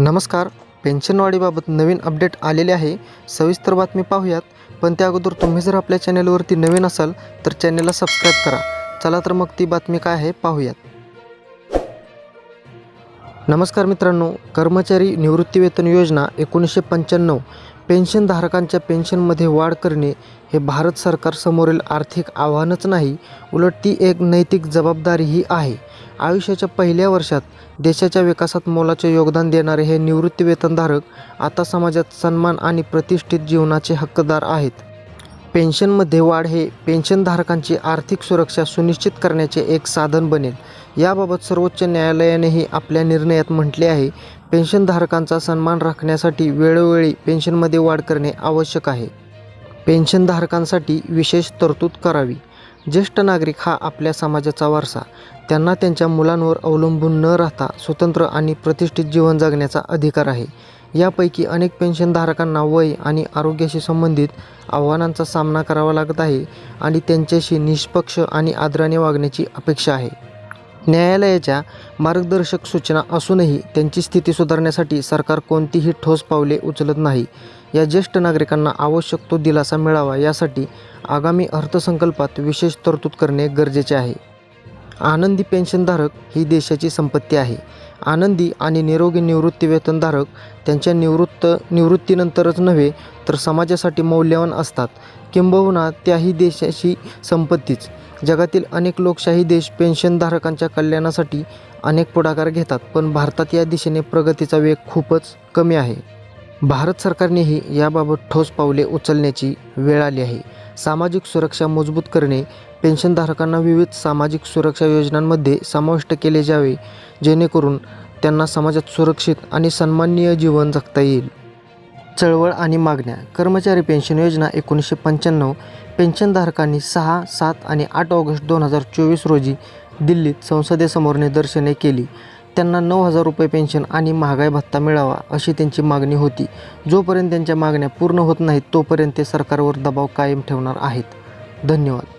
नमस्कार. पेन्शनवाढीबाबत नवीन अपडेट आलेले आहे. सविस्तर बातमी पाहूयात. पण त्या अगोदर तुम्ही जर आपल्या चॅनलवरती नवीन असाल तर चॅनलला सबस्क्राईब करा. चला तर मग ती बातमी काय आहे पाहूयात. नमस्कार मित्रांनो. कर्मचारी निवृत्तीवेतन योजना एकोणीसशे पंच्याण्णव. पेन्शनधारकांच्या पेन्शनमध्ये वाढ करणे हे भारत सरकारसमोरील आर्थिक आव्हानच नाही. उलट ती एक नैतिक जबाबदारीही आहे. आयुष्याच्या पहिल्या वर्षात देशाच्या विकासात मोलाचे योगदान देणारे हे निवृत्तीवेतनधारक आता समाजात सन्मान आणि प्रतिष्ठित जीवनाचे हक्कदार आहेत. पेन्शनमध्ये वाढ हे पेन्शनधारकांची आर्थिक सुरक्षा सुनिश्चित करण्याचे एक साधन बनेल. याबाबत सर्वोच्च न्यायालयानेही आपल्या निर्णयात म्हटले आहे. पेन्शनधारकांचा सन्मान राखण्यासाठी वेळोवेळी पेन्शनमध्ये वाढ करणे आवश्यक आहे. पेन्शनधारकांसाठी विशेष तरतूद करावी. ज्येष्ठ नागरिक हा आपल्या समाजाचा वारसा. त्यांना त्यांच्या मुलांवर अवलंबून न राहता स्वतंत्र आणि प्रतिष्ठित जीवन जगण्याचा अधिकार आहे. यापैकी अनेक पेन्शनधारकांना वय आणि आरोग्याशी संबंधित आव्हानांचा सामना करावा लागत आहे आणि त्यांच्याशी निष्पक्ष आणि आदराने वागण्याची अपेक्षा आहे. न्यायालयाच्या मार्गदर्शक सूचना असूनही त्यांची स्थिती सुधारण्यासाठी सरकार कोणतीही ठोस पावले उचलत नाही. या ज्येष्ठ नागरिकांना आवश्यक तो दिलासा मिळावा यासाठी आगामी अर्थसंकल्पात विशेष तरतूद करणे गरजेचे आहे. आनंदी पेन्शनधारक ही देशाची संपत्ती आहे. आनंदी आणि निरोगी निवृत्तीवेतनधारक त्यांच्या निवृत्त निवृत्तीनंतरच नव्हे तर समाजासाठी मौल्यवान असतात. किंबहुना त्याही देशाची संपत्तीच. जगातील अनेक लोकशाही देश पेन्शनधारकांच्या कल्याणासाठी अनेक पुढाकार घेतात पण भारतात या दिशेने प्रगतीचा वेग खूपच कमी आहे. भारत सरकारनेही याबाबत ठोस पावले उचलण्याची वेळ आली आहे. सामाजिक सुरक्षा मजबूत करणे पेन्शनधारकांना विविध सामाजिक सुरक्षा योजनांमध्ये समाविष्ट केले जावे जेणेकरून त्यांना समाजात सुरक्षित आणि सन्माननीय जीवन जगता येईल. चळवळ आणि मागण्या. कर्मचारी पेन्शन योजना एकोणीसशे पंच्याण्णव. पेन्शनधारकांनी सहा सात आणि आठ ऑगस्ट दोन हजार चोवीस रोजी दिल्लीत संसदेसमोर निदर्शने केली. त्यांना नऊ हजार रुपये पेन्शन आणि महागाई भत्ता मिळावा अशी त्यांची मागणी होती. जोपर्यंत त्यांच्या मागण्या पूर्ण होत नाहीत तोपर्यंत ते सरकारवर दबाव कायम ठेवणार आहेत. धन्यवाद.